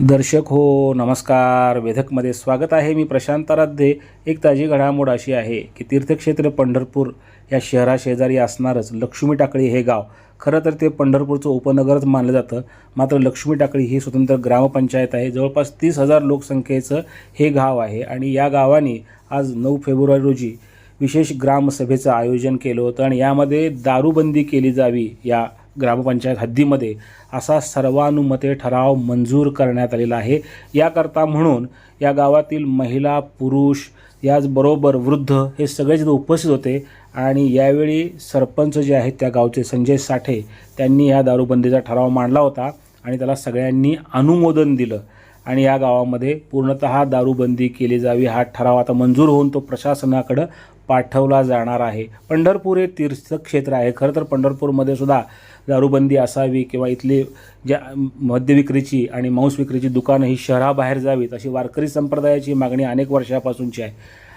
दर्शक हो नमस्कार. वेधकमध्ये स्वागत आहे मी प्रशांत आराध्ये. एक ताजी घडामोड अशी आहे की तीर्थक्षेत्र पंढरपूर या शहराशेजारी असणारच लक्ष्मी टाकळी हे गाव. खरं तर ते पंढरपूरचं उपनगरच मानलं जातं. मात्र लक्ष्मी टाकळी ही स्वतंत्र ग्रामपंचायत आहे. जवळपास तीस हजार लोकसंख्येचं हे गाव आहे आणि या गावाने आज नऊ फेब्रुवारी रोजी विशेष ग्रामसभेचं आयोजन केलं होतं आणि यामध्ये दारूबंदी केली जावी या ग्रामपंचायत हद्दीमध्ये असा सर्वानुमते ठराव मंजूर करण्यात आलेला आहे. याकरता म्हणून या गावातील महिला पुरुष याचबरोबर वृद्ध हे सगळे इथं उपस्थित होते आणि यावेळी सरपंच जे आहेत त्या गावचे संजय साठे त्यांनी या दारूबंदीचा ठराव मांडला होता आणि त्याला सगळ्यांनी अनुमोदन दिलं. आणि या गावामध्ये पूर्णतः दारूबंदी केली जावी हा ठराव आता मंजूर होऊन तो प्रशासनाकडं पाठवला जाणार आहे. पंढरपूर हे तीर्थक्षेत्र आहे. खरं तर पंढरपूरमध्ये सुद्धा दारूबंदी असावी किंवा इथली ज्या मद्य विक्रीची आणि मांस विक्रीची दुकानं ही शहराबाहेर जावीत अशी वारकरी संप्रदायाची मागणी अनेक वर्षापासूनची आहे.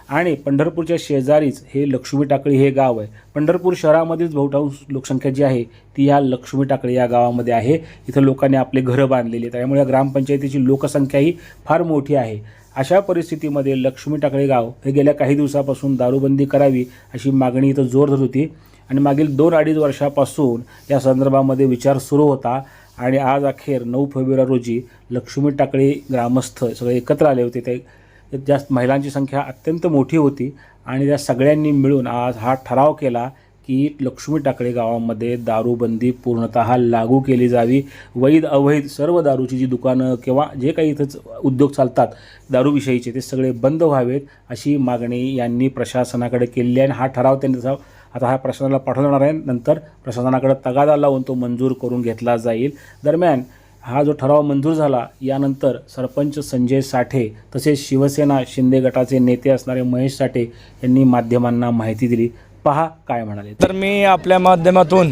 आणि पंढरपूरच्या शेजारीच हे लक्ष्मी टाकळी हे गाव आहे. पंढरपूर शहरामधील बहुतांश लोकसंख्या जी आहे ती या लक्ष्मी टाकळी या गावामध्ये आहे. इथं लोकांनी आपले घरं बांधलेली आहेत. त्यामुळे या ग्रामपंचायतीची लोकसंख्याही फार मोठी आहे. अशा परिस्थितीमध्ये लक्ष्मी टाकळे गाव हे गेल्या काही दिवसापासून दारूबंदी करावी अशी मागणी इथं जोर धरत होती. आणि मागील दोन अडीच वर्षापासून या संदर्भामध्ये विचार सुरू होता. आणि आज अखेर नऊ फेब्रुवारी रोजी लक्ष्मी टाकळी ग्रामस्थ सगळे एकत्र आले होते. ते जास्त महिलांची संख्या अत्यंत मोठी होती. आणि त्या सगळ्यांनी मिळून आज हा ठराव केला की लक्ष्मी टाकळे गावामध्ये दारूबंदी पूर्णतः लागू केली जावी. वैध अवैध सर्व दारूची जी दुकानं किंवा जे काही इथंच उद्योग चालतात दारूविषयीचे ते सगळे बंद व्हावेत अशी मागणी यांनी प्रशासनाकडे केलेली आहे आणि हा ठराव त्यांनी तसा आता हा प्रशासनाला पाठवणार आहे. नंतर प्रशासनाकडे तगादा लावून तो मंजूर करून घेतला जाईल. दरम्यान हा जो ठराव मंजूर झाला यानंतर सरपंच संजय साठे तसेच शिवसेना शिंदे गटाचे नेते असणारे महेश साठे यांनी माध्यमांना माहिती दिली. पहा काय म्हणाले. तर मी आपल्या माध्यमातून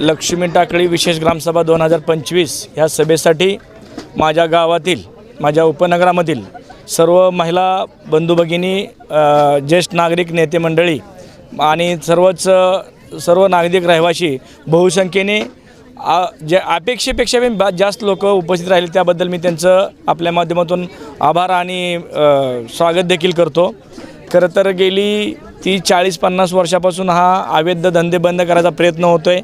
लक्ष्मी टाकळी विशेष ग्रामसभा दोन हजार पंचवीस ह्या सभेसाठी माझ्या गावातील माझ्या उपनगरामधील सर्व महिला बंधू भगिनी ज्येष्ठ नागरिक नेते मंडळी आणि सर्वच सर्व नागरिक रहिवासी बहुसंख्येने आ जे अपेक्षेपेक्षा बी बा जास्त लोक उपस्थित राहिले त्याबद्दल मी त्यांचं आपल्या माध्यमातून आभार आणि स्वागत देखील करतो. खरं तर गेली ती चाळीस पन्नास वर्षापासून हा अवैध धंदे बंद करायचा प्रयत्न होतो आहे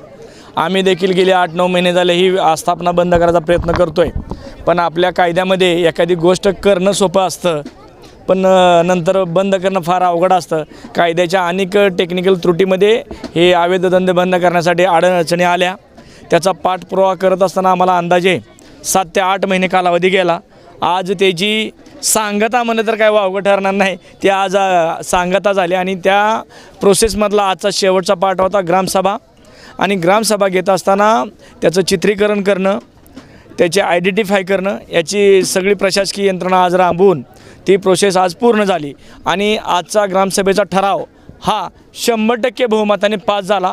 आम्ही देखील गेले आठ नऊ महिने झाले ही आस्थापना बंद करायचा प्रयत्न करतो आहे पण आपल्या कायद्यामध्ये एखादी गोष्ट करणं सोपं असतं. पण नंतर बंद करणं फार अवघड असतं. कायद्याच्या अनेक टेक्निकल त्रुटीमध्ये हे अवैध धंदे बंद करण्यासाठी अडचणी आल्या. त्याचा पाठपुरावा करत असताना आम्हाला अंदाजे सात ते आठ महिने कालावधी गेला. आज त्याची सांगता म्हणलं तर काय वावगं ठरणार नाही. ते आज सांगता झाले आणि त्या प्रोसेसमधला आजचा शेवटचा पार्ट होता ग्रामसभा. आणि ग्रामसभा घेत असताना त्याचं चित्रीकरण करणं त्याचे आयडेंटिफाय करणं याची सगळी प्रशासकीय यंत्रणा आज राबवून ती प्रोसेस आज पूर्ण झाली. आणि आजचा ग्रामसभेचा ठराव हा शंभर टक्के बहुमताने पास झाला.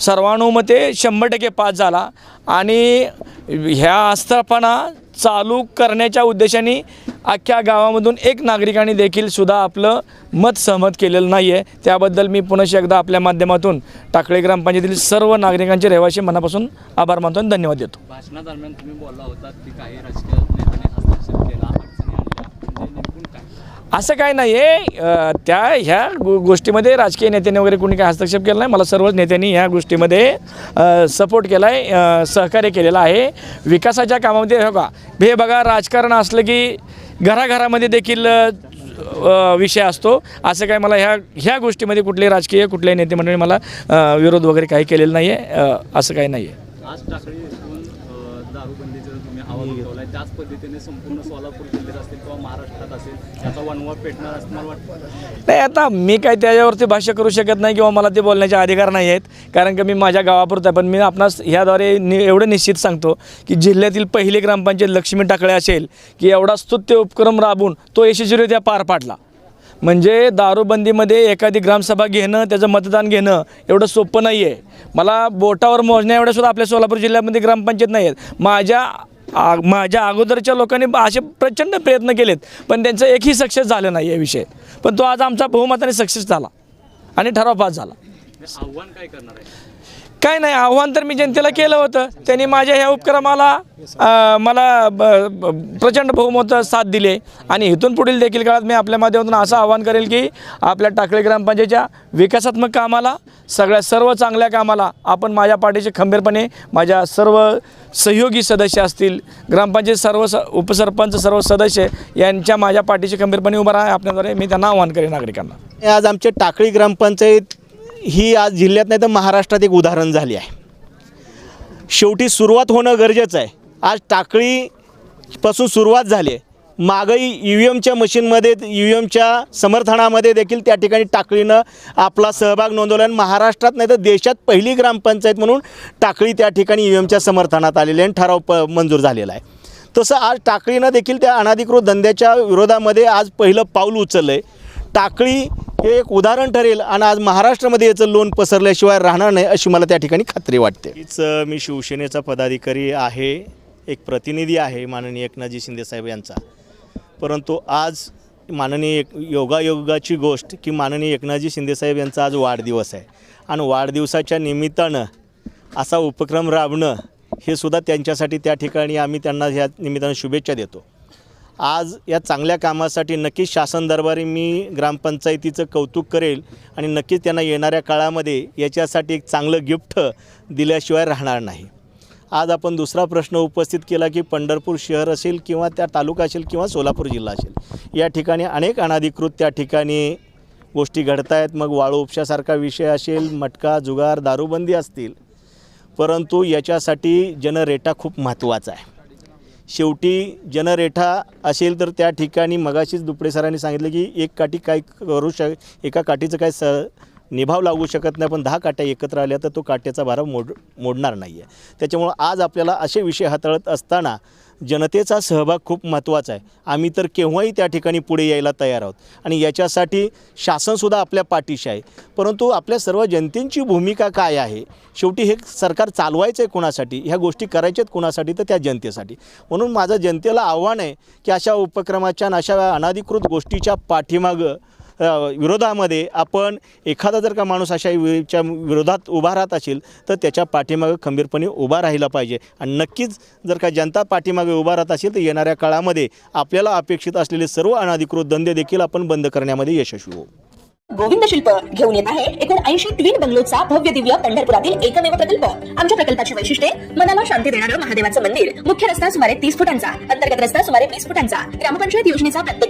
सर्वानुमते शंभर टक्के पास झाला. आणि ह्या आस्थापना चालू करण्याच्या उद्देशाने अख्ख्या गावामधून एक नागरिकाने देखील सुद्धा आपलं मत सहमत केलेलं नाही आहे त्याबद्दल मी पुनश एकदा आपल्या माध्यमातून टाकळे ग्रामपंचायतीतील सर्व नागरिकांचे रहिवासी मनापासून आभार मानतो आणि धन्यवाद देतो. भाषणादरम्यान तुम्ही बोलला होता की काही राजकीय नेत्याने हस्तक्षेप केला अडचणी आणल्या म्हणजे नेमकून काय असं काय नाही आहे त्या ह्या गो गोष्टीमध्ये राजकीय नेत्यांनी वगैरे कोणी काय हस्तक्षेप केला नाही. मला सर्वच नेत्यांनी ह्या गोष्टीमध्ये सपोर्ट केला आहे सहकार्य केलेलं आहे. विकासाच्या कामामध्ये हो का हे बघा राजकारण असलं की घराघरामध्ये देखील विषय असतो. असं काय मला ह्या ह्या गोष्टीमध्ये कुठलेही राजकीय कुठल्याही नेते मंडळी मला विरोध वगैरे काही केलेलं नाही आहे असं काही नाही आहे आज टाकळीतून अ, दारूबंदीचं तुम्ही आवाज उठवलाय त्याच पद्धतीने संपूर्ण सोलापूर जिल्ह्यात असेल किंवा महाराष्ट्रात असेल त्याचा वनवा पेटणार असं मला वाटतं. नाही आता मी काय त्याच्यावरती भाष्य करू शकत नाही किंवा मला ते बोलण्याचे अधिकार नाही आहेत. कारण की मी माझ्या गावापुरत आहे. पण मी आपणास ह्याद्वारे नि एवढं निश्चित सांगतो की जिल्ह्यातील पहिली ग्रामपंचायत लक्ष्मी टाकळे असेल की एवढा स्तुत्य उपक्रम राबून तो यशस्वीरित्या पार पाडला. म्हणजे दारूबंदीमध्ये एखादी ग्रामसभा घेणं त्याचं मतदान घेणं एवढं सोपं नाही आहे मला बोटावर मोजण्या एवढ्या सुद्धा आपल्या सोलापूर जिल्ह्यामध्ये ग्रामपंचायत नाही आहेत माझ्या आ माझ्या अगोदरच्या लोकांनी असे प्रचंड प्रयत्न केलेत पण त्यांचं एकही सक्सेस झालं नाही या विषय. पण तो आज आमचा बहुमताने सक्सेस झाला आणि ठराव पास झाला. आव्हान काय करणार आहे? काय नाही आव्हान तर मी जनतेला केलं होतं. त्यांनी माझ्या ह्या उपक्रमाला मला ब- प्रचंड बहुमत साथ दिले. आणि इथून पुढील देखील काळात मी आपल्या माध्यमातून असं आवाहन करेल की आपल्या टाकळी ग्रामपंचायतच्या विकासात्मक कामाला सगळ्या सर्व चांगल्या कामाला आपण माझ्या पाठीचे खंबीरपणे माझ्या सर्व सहयोगी सदस्य असतील ग्रामपंचायत सर्व स उपसरपंच सर्व सदस्य यांच्या माझ्या पाठीचे खंबीरपणे उभं राहा. आपल्याद्वारे मी त्यांना आवाहन करेन नागरिकांना. आज आमचे टाकळी ग्रामपंचायत ही आज जिल्ह्यात नाही तर महाराष्ट्रात एक उदाहरण झाली आहे. शेवटी सुरुवात होणं गरजेचं आहे. आज टाकळीपासून सुरुवात झाली आहे. मागही ई व्ही एमच्या मशीनमध्ये ई व्ही एमच्या समर्थनामध्ये देखील त्या ठिकाणी टाकळीनं आपला सहभाग नोंदवला आणि महाराष्ट्रात नाही तर देशात पहिली ग्रामपंचायत म्हणून टाकळी त्या ठिकाणी ई व्ही एमच्या समर्थनात आलेली आहे आणि ठराव प मंजूर झालेला आहे. तसं आज टाकळीनं देखील त्या अनाधिकृत धंद्याच्या विरोधामध्ये आज पहिलं पाऊल उचललं आहे टाकळी हे एक उदाहरण ठरेल आणि आज महाराष्ट्रामध्ये याचं लोन पसरल्याशिवाय राहणार नाही अशी मला त्या ठिकाणी खात्री वाटते. हीच मी शिवसेनेचा पदाधिकारी आहे एक प्रतिनिधी आहे माननीय एकनाथजी शिंदेसाहेब यांचा. परंतु आज माननीय एक योगायोगाची गोष्ट की माननीय एकनाथजी शिंदेसाहेब यांचा आज वाढदिवस आहे. आणि वाढदिवसाच्या निमित्तानं असा उपक्रम राबणं हे सुद्धा त्यांच्यासाठी त्या ठिकाणी आम्ही त्यांना ह्या निमित्तानं शुभेच्छा देतो. आज या चांगल्या कामासाठी नक्कीच शासन दरबारी मी ग्रामपंचायतीचं कौतुक करेल आणि नक्कीच त्यांना येणाऱ्या काळामध्ये याच्यासाठी एक चांगलं गिफ्ट दिल्याशिवाय राहणार नाही. आज आपण दुसरा प्रश्न उपस्थित केला की पंढरपूर शहर असेल किंवा त्या तालुका असेल किंवा सोलापूर जिल्हा असेल या ठिकाणी अनेक अनाधिकृत त्या ठिकाणी गोष्टी घडत आहेत मग वाळू उपशासारखा विषय असेल मटका जुगार दारूबंदी असतील परंतु याच्यासाठी जनरेटा खूप महत्त्वाचा आहे. शेवटी जनरेठा असेल तर त्या ठिकाणी मगाशीच दुपडे सरांनी सांगितलं की एक काठी काय करू शक एका काठीचं काय स निभाव लागू शकत नाही पण दहा काट्या एकत्र आल्या तर तो काट्याचा भारा मोड मोडणार नाही आहे त्याच्यामुळं आज आपल्याला असे विषय हाताळत असताना जनतेचा सहभाग खूप महत्त्वाचा आहे. आम्ही तर केव्हाही त्या ठिकाणी पुढे यायला तयार आहोत. आणि याच्यासाठी शासनसुद्धा आपल्या पाठीशी आहे. परंतु आपल्या सर्व जनतेची भूमिका काय आहे? शेवटी हे सरकार चालवायचं आहे कोणासाठी? ह्या गोष्टी करायच्या आहेत कोणासाठी? तर त्या जनतेसाठी. म्हणून माझं जनतेला आव्हान आहे की अशा उपक्रमाच्या आणि अशा अनाधिकृत गोष्टीच्या पाठीमागं विरोधामध्ये आपण एखादा जर का माणूस अशा विच्या विरोधात उभा राहत असेल तर त्याच्या पाठीमागं खंबीरपणे उभा राहिला पाहिजे. आणि नक्कीच जर का जनता पाठीमागे उभा राहत असेल तर येणाऱ्या काळामध्ये आपल्याला अपेक्षित असलेले सर्व अनाधिकृत धंदे देखील आपण बंद करण्यामध्ये यशस्वी होऊ. गोविंद शिल्प घेऊन येत आहे एकोणऐंशी ट्विन बंगलोचा भव्य दिव्य पंढरपुरातील एकमेव प्रकल्प. आमच्या प्रकल्पाची वैशिष्ट्ये मनाला शांती देणारं महादेवाचं मंदिर. मुख्य रस्ता सुमारे तीस फुटांचा अंतर्गत रस्ता सुमारे वीस फुटांचा. ग्रामपंचायत योजनेचा प्रत्येक